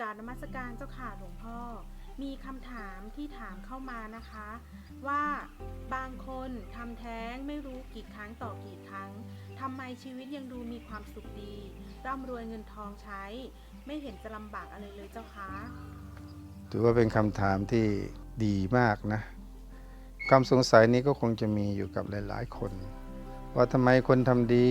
การนมัสการเจ้าค่ะหลวงพ่อ มีคำถามที่ถามเข้ามานะคะ ว่าบางคนทำแท้งไม่รู้กี่ครั้งต่อกี่ครั้งทำไมชีวิตยังดูมีความสุขดีร่ำรวยเงินทองใช้ ไม่เห็นจะลำบากอะไรเลยเจ้าคะถือว่าเป็นคำถามที่ดีมากนะความสงสัยนี้ก็คงจะมีอยู่กับหลาย ๆ คน ว่าทำไมคนทำดี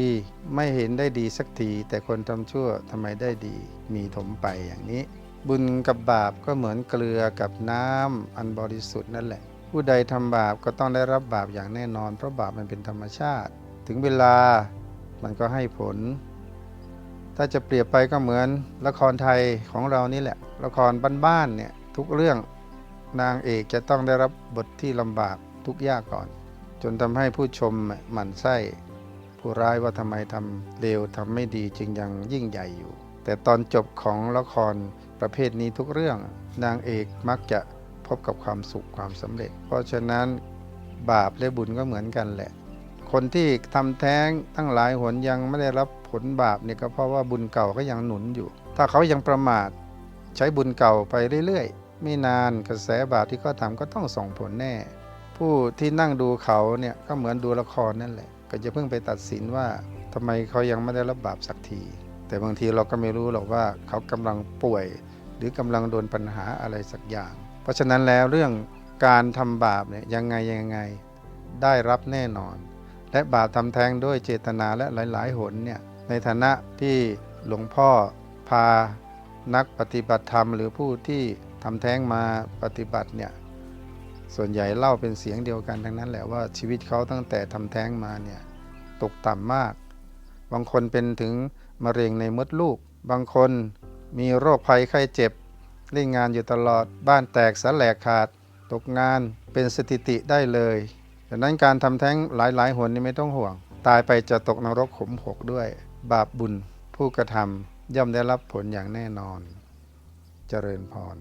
ไม่เห็นได้ดีสักที แต่คนทำชั่วทำไมได้ดีมีถมไปอย่างนี้ บุญกับบาปก็เหมือนเกลือกับน้ำอันบริสุทธิ์นั่นแหละ ผู้ใดทำบาปก็ต้องได้รับบาปอย่างแน่นอน เพราะบาปมันเป็นธรรมชาติ ถึงเวลามันก็ให้ผล ถ้าจะเปรียบไปก็เหมือนละครไทยของเรานี่แหละ ละครบ้านๆเนี่ยทุกเรื่องนางเอกจะต้องได้รับบทที่ลำบากทุกยากก่อน จนทำให้ผู้ชมหมั่นไส้ ผู้ร้ายว่าทำไมทำเลวทำไม่ดีจึงยังยิ่งใหญ่อยู่ แต่ตอนจบของละครประเภทนี้ทุกเรื่อง นางเอกมักจะพบกับความสุขความสำเร็จ เพราะฉะนั้นบาปและบุญก็เหมือนกันแหละ คนที่ทำแท้งตั้งหลายหนยังไม่ได้รับผลบาปเนี่ยก็เพราะว่าบุญเก่าก็ยังหนุนอยู่ ถ้าเขายังประมาทใช้บุญเก่าไปเรื่อยๆ ไม่นานกระแสบาปที่เขาทำก็ต้องส่งผลแน่ ผู้ที่นั่งดูเขาเนี่ยก็เหมือนดูละครนั่นแหละ ก็จะเพิ่งไปตัดสินว่าทำไมเขายังไม่ได้รับบาปสักที แต่บางทีเราก็ไม่รู้หรอกว่าเขากำลังป่วย หรือกำลังโดนปัญหาอะไรสักอย่าง เพราะฉะนั้นแล้วเรื่องการทำบาปเนี่ยยังไงยังไงได้รับแน่นอน และบาปทำแท้งด้วยเจตนาและหลาย ๆ หนเนี่ยในฐานะที่หลวงพ่อพานักปฏิบัติธรรม หรือผู้ที่ทำแท้งมาปฏิบัติเนี่ย ส่วนใหญ่เล่าเป็นเสียงเดียวกันทั้งนั้นแหละว่าชีวิตเขาตั้งแต่ทำแท้งมาเนี่ยตกต่ำมาก บางคนเป็นถึงมะเร็งในมดลูก บางคนมีโรคภัยไข้เจ็บเล่นงานอยู่ตลอดบ้านแตกสแลกขาด ตกงานเป็นสถิติได้เลยดังนั้นการทำแท้งหลายๆหนนี่ไม่ต้องห่วง ตายไปจะตกนรกขมหกด้วย บาปบุญผู้กระทำย่อมได้รับผลอย่างแน่นอน เจริญพร